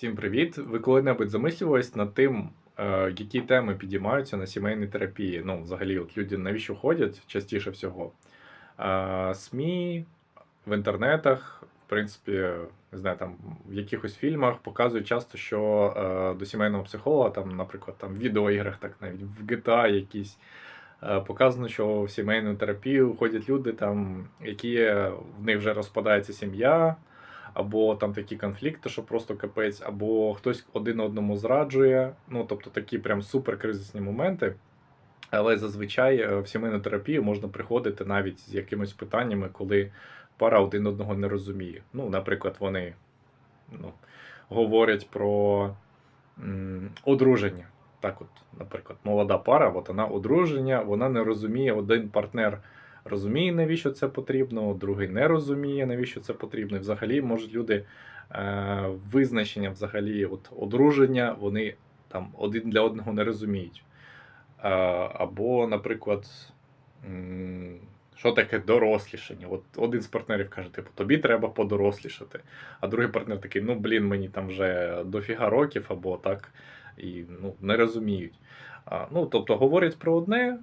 Всім привіт! Ви коли-небудь замислювались над тим, е, які теми підіймаються на сімейній терапії? Ну, взагалі, от люди навіщо ходять частіше всього? Е, СМІ в інтернетах, в принципі, не знаю, там в якихось фільмах показують часто, що е, до сімейного психолога, там, наприклад, там в відеоіграх, так навіть в GTA якісь. Показано, що в сімейну терапію ходять люди, там, які в них вже розпадається сім'я, або там такі конфлікти, що просто капець, або хтось один одному зраджує. Ну, тобто такі прям суперкризисні моменти. Але зазвичай е, в сімейну терапію можна приходити навіть з якимись питаннями, коли пара один одного не розуміє. Ну, наприклад, вони ну, говорять про м, одруження. Так, от, наприклад, молода пара, от вона одруження, вона не розуміє, один партнер розуміє, навіщо це потрібно, другий не розуміє, навіщо це потрібно. І взагалі можуть люди е, визначення взагалі от, одруження, вони там один для одного не розуміють. Е, або, наприклад, що таке дорослішання? От один з партнерів каже, типу, тобі треба подорослішати. А другий партнер такий, ну блін, мені там вже дофіга років, або так, і ну, не розуміють. А, ну, тобто говорять про одне,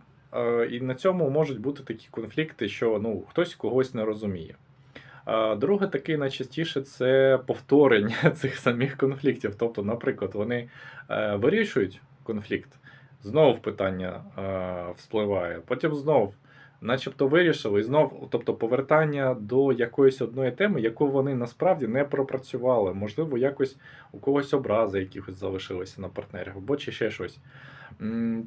і на цьому можуть бути такі конфлікти, що ну, хтось когось не розуміє. Друге, таке найчастіше це повторення цих самих конфліктів. Тобто, наприклад, вони е, вирішують конфлікт, знов питання е, вспливає, потім знов, начебто вирішили, знов, тобто повертання до якоїсь одної теми, яку вони насправді не пропрацювали. Можливо, якось у когось образи якихось залишилися на партнерів, або чи ще щось.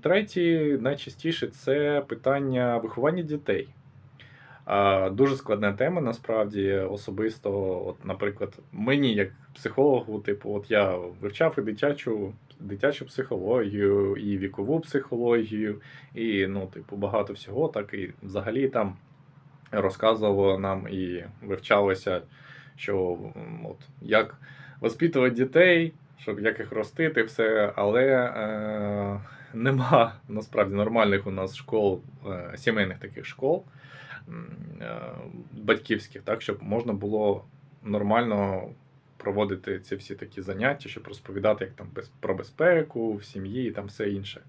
Третє, найчастіше це питання виховання дітей. Дуже складна тема, насправді, особисто, от, наприклад, мені, як психологу, типу, от я вивчав і дитячу, дитячу психологію, і вікову психологію, і ну, типу, багато всього, так і взагалі там розказувало нам і вивчалося, що от, як воспитувати дітей, щоб як їх ростити, все, але е, нема насправді нормальних у нас школ, е, сімейних таких школ е, батьківських, так, щоб можна було нормально проводити ці всі такі заняття, щоб розповідати як там без, про безпеку в сім'ї і там все інше.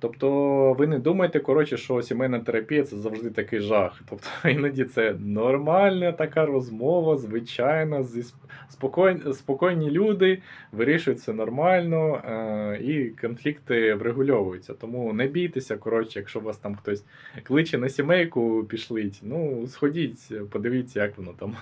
Тобто ви не думайте, коротше, що сімейна терапія це завжди такий жах. Тобто іноді це нормальна така розмова, звичайна, зі сп- спокійні люди вирішують це нормально, е- і конфлікти врегульовуються. Тому не бійтеся, коротше, якщо вас там хтось кличе на сімейку, пішліть. Ну, сходіть, подивіться, як воно там.